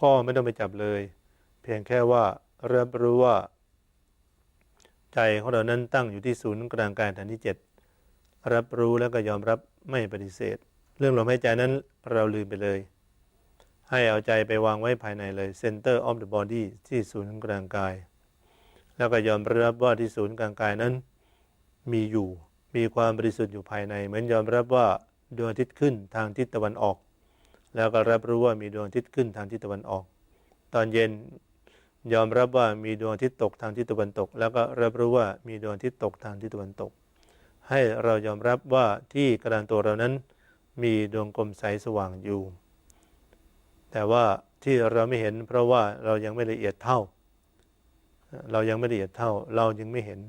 ก็ไม่ต้องไปจับเลย เพียงแค่ว่ารับรู้ว่า ใจของเรานั้นตั้งอยู่ที่ศูนย์กลางกายฐานที่ 7 รับรู้แล้วก็ยอมรับไม่ปฏิเสธ เรื่องลมหายใจนั้นเราลืมไปเลย ให้เอาใจไปวางไว้ภายในเลย center of the body ที่ศูนย์กลางกาย แล้วก็ยอมรับว่าที่ศูนย์กลางกายนั้น มีอยู่มีความบริสุทธิ์อยู่ภายใน เหมือนยอมรับว่าดวงอาทิตย์ขึ้นทางทิศตะวันออก แล้วก็รับรู้ว่ามีดวงอาทิตย์ขึ้นทางทิศตะวันออก ตอนเย็นยอมรับว่ามีดวงอาทิตย์ตกทางทิศตะวันตก แล้วก็รับรู้ว่ามีดวงอาทิตย์ตกทางทิศตะวันตก ให้เรายอมรับว่าที่กลางตัวเรานั้น มีดวงกลมใสสว่างอยู่ แต่ว่าที่เราไม่เห็น เพราะว่าเรายังไม่ละเอียดเท่า เรายังไม่ละเอียดเท่า เรายังไม่เห็น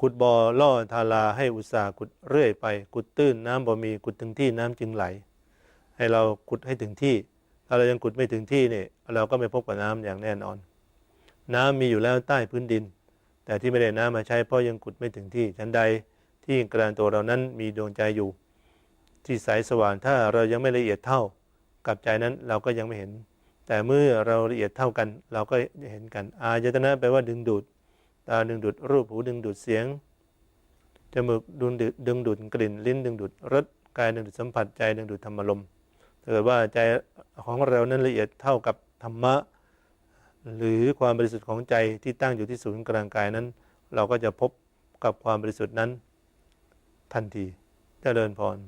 ขุดบ่อล่อทาราให้อุตสาห์ขุดเรื่อยไป ขุดตื้นน้ำบ่มีขุดถึงที่น้ำจึงไหล ให้เราขุดให้ถึงที่ ถ้าเรายังขุดไม่ถึงที่เนี่ยเราก็ไม่พบกับน้ำอย่างแน่นอน น้ำมีอยู่แล้วใต้พื้นดิน แต่ที่ไม่ได้น้ำมาใช้เพราะยังขุดไม่ถึงที่ชั้นใดที่กลางตัวเรานั้นมีดวงใจอยู่ ที่ใสสว่างถ้าเรายังไม่ละเอียดเท่ากับใจนั้นเราก็ยังไม่เห็น แต่เมื่อเราละเอียดเท่ากัน เราก็เห็นกัน อายตนะแปลว่าดึงดูดตาดึงดูดรูปหูดึงดูดเสียงจมูกดึงดูดดึงดูดกลิ่นลิ้นดึงดูดรสกายดึงดูดสัมผัสใจดึงดูดธรรมลมณ์ ถ้าเกิดว่าใจของเรานั้นละเอียดเท่ากับธรรมะ หรือความบริสุทธิ์ของใจที่ตั้งอยู่ที่ศูนย์กลางกายนั้น เราก็จะพบกับความบริสุทธิ์นั้นทันทีเจริญพร